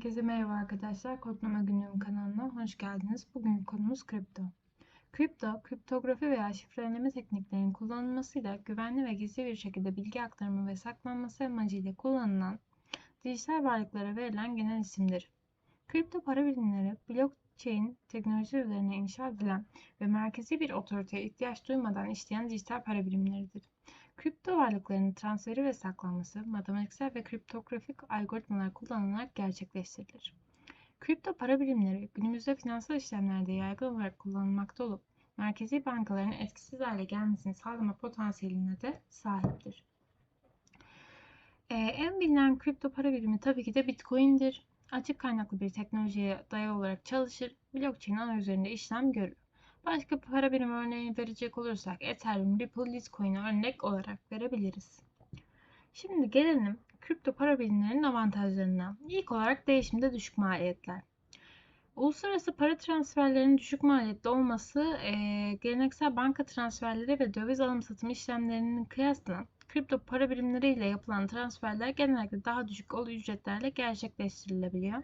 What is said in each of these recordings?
Herkese merhaba arkadaşlar. Kodlama Günlüğüm kanalına hoş geldiniz. Bugün konumuz kripto. Kripto, kriptografi veya şifreleme tekniklerinin kullanılmasıyla güvenli ve gizli bir şekilde bilgi aktarımı ve saklanması amacıyla kullanılan dijital varlıklara verilen genel isimdir. Kripto para birimleri, blockchain teknolojisi üzerine inşa edilen ve merkezi bir otoriteye ihtiyaç duymadan işleyen dijital para birimleridir. Kripto varlıkların transferi ve saklanması matematiksel ve kriptografik algoritmalar kullanılarak gerçekleştirilir. Kripto para birimleri günümüzde finansal işlemlerde yaygın olarak kullanılmakta olup merkezi bankaların etkisiz hale gelmesini sağlama potansiyeline de sahiptir. Ee, en bilinen kripto para birimi tabii ki de Bitcoin'dir. Açık kaynaklı bir teknolojiye dayalı olarak çalışır, blockchain ağı üzerinde işlem görür. Başka para birimi örneği verecek olursak Ethereum, Ripple, Litecoin'i örnek olarak verebiliriz. Şimdi gelelim kripto para birimlerinin avantajlarına. İlk olarak değişimde düşük maliyetler. Uluslararası para transferlerinin düşük maliyetli olması e, geleneksel banka transferleri ve döviz alım satım işlemlerinin kıyasla kripto para birimleriyle yapılan transferler genellikle daha düşük ücretlerle gerçekleştirilebiliyor.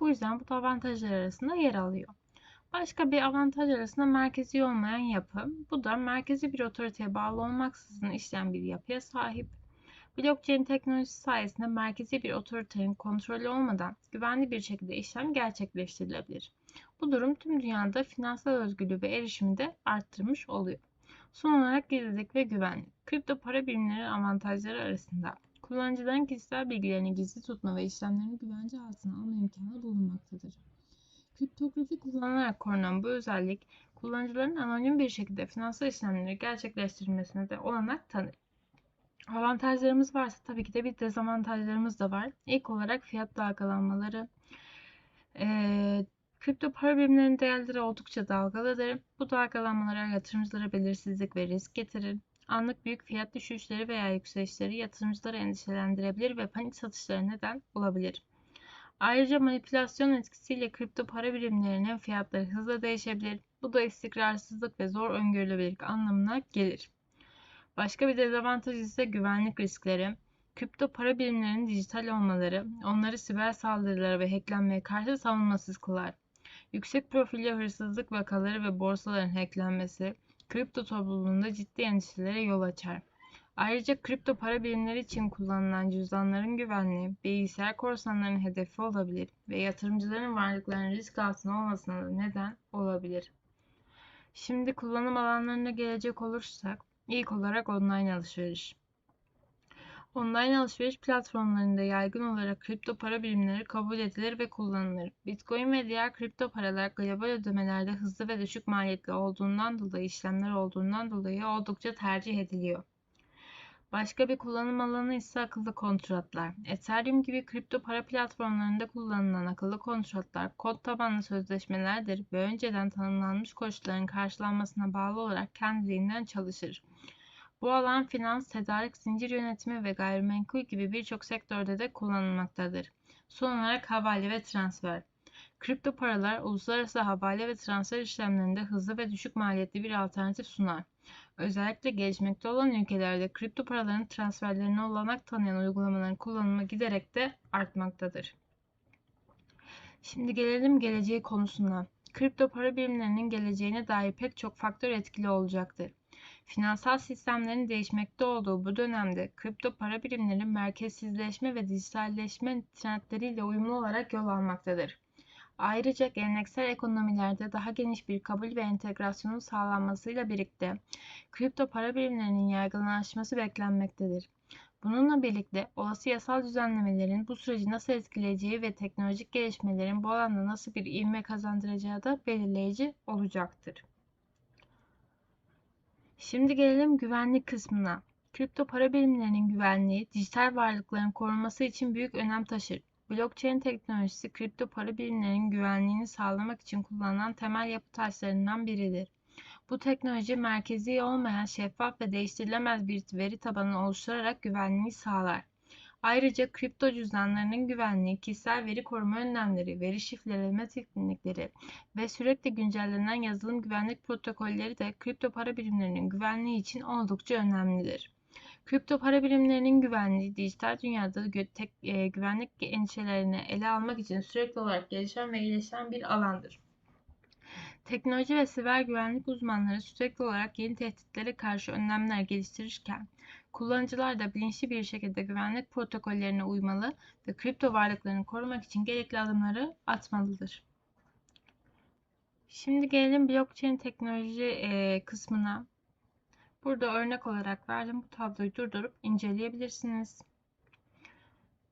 Bu yüzden bu avantajlar arasında yer alıyor. Başka bir avantaj arasında merkezi olmayan yapı. Bu da merkezi bir otoriteye bağlı olmaksızın işleyen bir yapıya sahip. Blockchain teknolojisi sayesinde merkezi bir otoritenin kontrolü olmadan güvenli bir şekilde işlem gerçekleştirilebilir. Bu durum tüm dünyada finansal özgürlüğü ve erişimi de arttırmış oluyor. Son olarak gizlilik ve güvenlik. Kripto para birimleri avantajları arasında kullanıcıların kişisel bilgilerini gizli tutma ve işlemlerini güvence altına alma imkanı bulunmaktadır. Kriptografi kullanılarak korunan bu özellik kullanıcıların anonim bir şekilde finansal işlemleri gerçekleştirmesine de olanak tanır. Avantajlarımız varsa tabii ki de bir dezavantajlarımız da var. İlk olarak fiyat dalgalanmaları. Ee, kripto para birimlerinin değerleri oldukça dalgalıdır. Bu dalgalanmalar yatırımcılara belirsizlik ve risk getirir. Anlık büyük fiyat düşüşleri veya yükselişleri yatırımcıları endişelendirebilir ve panik satışlara neden olabilir. Ayrıca manipülasyon etkisiyle kripto para birimlerinin fiyatları hızla değişebilir. Bu da istikrarsızlık ve zor öngörülebilirlik anlamına gelir. Başka bir dezavantaj ise güvenlik riskleri. Kripto para birimlerinin dijital olmaları onları siber saldırılara ve hacklenmeye karşı savunmasız kılar. Yüksek profilli hırsızlık vakaları ve borsaların hacklenmesi kripto topluluğunda ciddi endişelere yol açar. Ayrıca kripto para birimleri için kullanılan cüzdanların güvenliği bilgisayar korsanlarının hedefi olabilir ve yatırımcıların varlıklarının risk altında olmasına da neden olabilir. Şimdi kullanım alanlarına gelecek olursak ilk olarak online alışveriş. Online alışveriş platformlarında yaygın olarak kripto para birimleri kabul edilir ve kullanılır. Bitcoin ve diğer kripto paralar global ödemelerde hızlı ve düşük maliyetli olduğundan dolayı işlemler olduğundan dolayı oldukça tercih ediliyor. Başka bir kullanım alanı ise akıllı kontratlar. Ethereum gibi kripto para platformlarında kullanılan akıllı kontratlar kod tabanlı sözleşmelerdir ve önceden tanımlanmış koşulların karşılanmasına bağlı olarak kendiliğinden çalışır. Bu alan finans, tedarik, zincir yönetimi ve gayrimenkul gibi birçok sektörde de kullanılmaktadır. Son olarak havale ve transfer. Kripto paralar uluslararası havale ve transfer işlemlerinde hızlı ve düşük maliyetli bir alternatif sunar. Özellikle gelişmekte olan ülkelerde kripto paraların transferlerine olanak tanıyan uygulamaların kullanımı giderek de artmaktadır. Şimdi gelelim geleceği konusuna. Kripto para birimlerinin geleceğine dair pek çok faktör etkili olacaktır. Finansal sistemlerin değişmekte olduğu bu dönemde kripto para birimleri merkezsizleşme ve dijitalleşme trendleriyle uyumlu olarak yol almaktadır. Ayrıca geleneksel ekonomilerde daha geniş bir kabul ve entegrasyonun sağlanmasıyla birlikte kripto para birimlerinin yaygınlaşması beklenmektedir. Bununla birlikte olası yasal düzenlemelerin bu süreci nasıl etkileyeceği ve teknolojik gelişmelerin bu alanda nasıl bir ivme kazandıracağı da belirleyici olacaktır. Şimdi gelelim güvenlik kısmına. Kripto para birimlerinin güvenliği dijital varlıkların korunması için büyük önem taşır. Blockchain teknolojisi kripto para birimlerinin güvenliğini sağlamak için kullanılan temel yapı taşlarından biridir. Bu teknoloji merkezi olmayan şeffaf ve değiştirilemez bir veri tabanı oluşturarak güvenliği sağlar. Ayrıca kripto cüzdanlarının güvenliği, kişisel veri koruma önlemleri, veri şifreleme teknikleri ve sürekli güncellenen yazılım güvenlik protokolleri de kripto para birimlerinin güvenliği için oldukça önemlidir. Kripto para birimlerinin güvenliği dijital dünyada tek, e, güvenlik endişelerini ele almak için sürekli olarak gelişen ve iyileşen bir alandır. Teknoloji ve siber güvenlik uzmanları sürekli olarak yeni tehditlere karşı önlemler geliştirirken, kullanıcılar da bilinçli bir şekilde güvenlik protokollerine uymalı ve kripto varlıklarını korumak için gerekli adımları atmalıdır. Şimdi gelelim blockchain teknoloji e, kısmına. Burada örnek olarak verdim. Bu tabloyu durdurup inceleyebilirsiniz.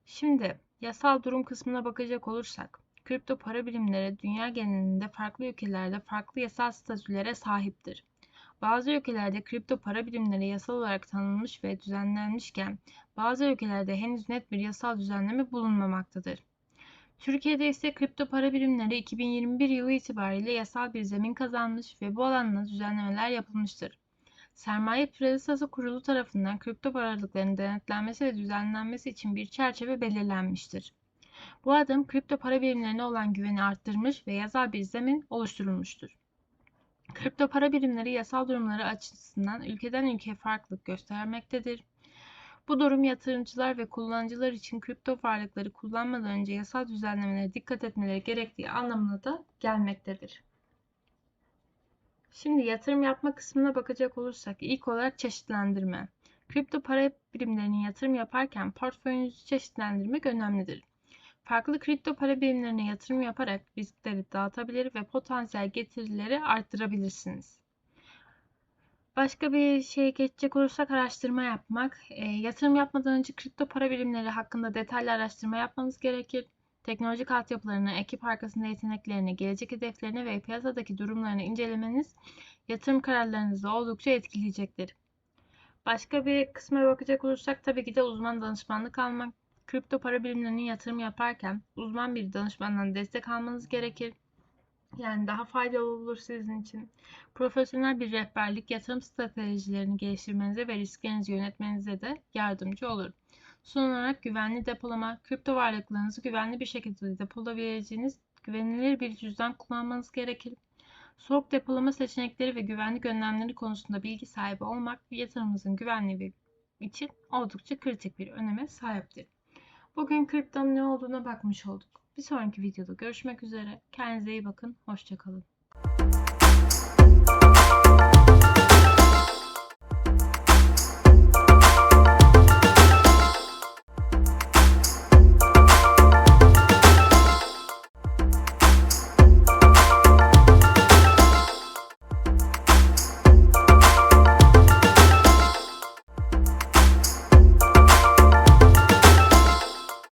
Şimdi yasal durum kısmına bakacak olursak, kripto para birimleri dünya genelinde farklı ülkelerde farklı yasal statülere sahiptir. Bazı ülkelerde kripto para birimleri yasal olarak tanınmış ve düzenlenmişken bazı ülkelerde henüz net bir yasal düzenleme bulunmamaktadır. Türkiye'de ise kripto para birimleri 2021 yılı itibariyle yasal bir zemin kazanmış ve bu alanda düzenlemeler yapılmıştır. Sermaye Piyasası Kurulu tarafından kripto varlıkların denetlenmesi ve düzenlenmesi için bir çerçeve belirlenmiştir. Bu adım kripto para birimlerine olan güveni arttırmış ve yasal bir zemin oluşturulmuştur. Kripto para birimleri yasal durumları açısından ülkeden ülkeye farklılık göstermektedir. Bu durum yatırımcılar ve kullanıcılar için kripto varlıkları kullanmadan önce yasal düzenlemelere dikkat etmeleri gerektiği anlamına da gelmektedir. Şimdi yatırım yapma kısmına bakacak olursak ilk olarak çeşitlendirme. Kripto para birimlerinin yatırım yaparken portföyünüzü çeşitlendirmek önemlidir. Farklı kripto para birimlerine yatırım yaparak riskleri dağıtabilir ve potansiyel getirileri arttırabilirsiniz. Başka bir şeye geçecek olursak araştırma yapmak. E, yatırım yapmadan önce kripto para birimleri hakkında detaylı araştırma yapmanız gerekir. Teknolojik altyapılarını, ekip arkasında yeteneklerini, gelecek hedeflerini ve piyasadaki durumlarını incelemeniz yatırım kararlarınızı oldukça etkileyecektir. Başka bir kısma bakacak olursak tabii ki de uzman danışmanlık almak. Kripto para birimlerinin yatırım yaparken uzman bir danışmandan destek almanız gerekir. Yani daha faydalı olur sizin için. Profesyonel bir rehberlik yatırım stratejilerini geliştirmenize ve risklerinizi yönetmenize de yardımcı olur. Son olarak güvenli depolama, kripto varlıklarınızı güvenli bir şekilde depolayabileceğiniz güvenilir bir cüzdan kullanmanız gerekir. Soğuk depolama seçenekleri ve güvenlik önlemleri konusunda bilgi sahibi olmak yatırımınızın güvenliği için oldukça kritik bir öneme sahiptir. Bugün kriptonun ne olduğuna bakmış olduk. Bir sonraki videoda görüşmek üzere. Kendinize iyi bakın. Hoşçakalın.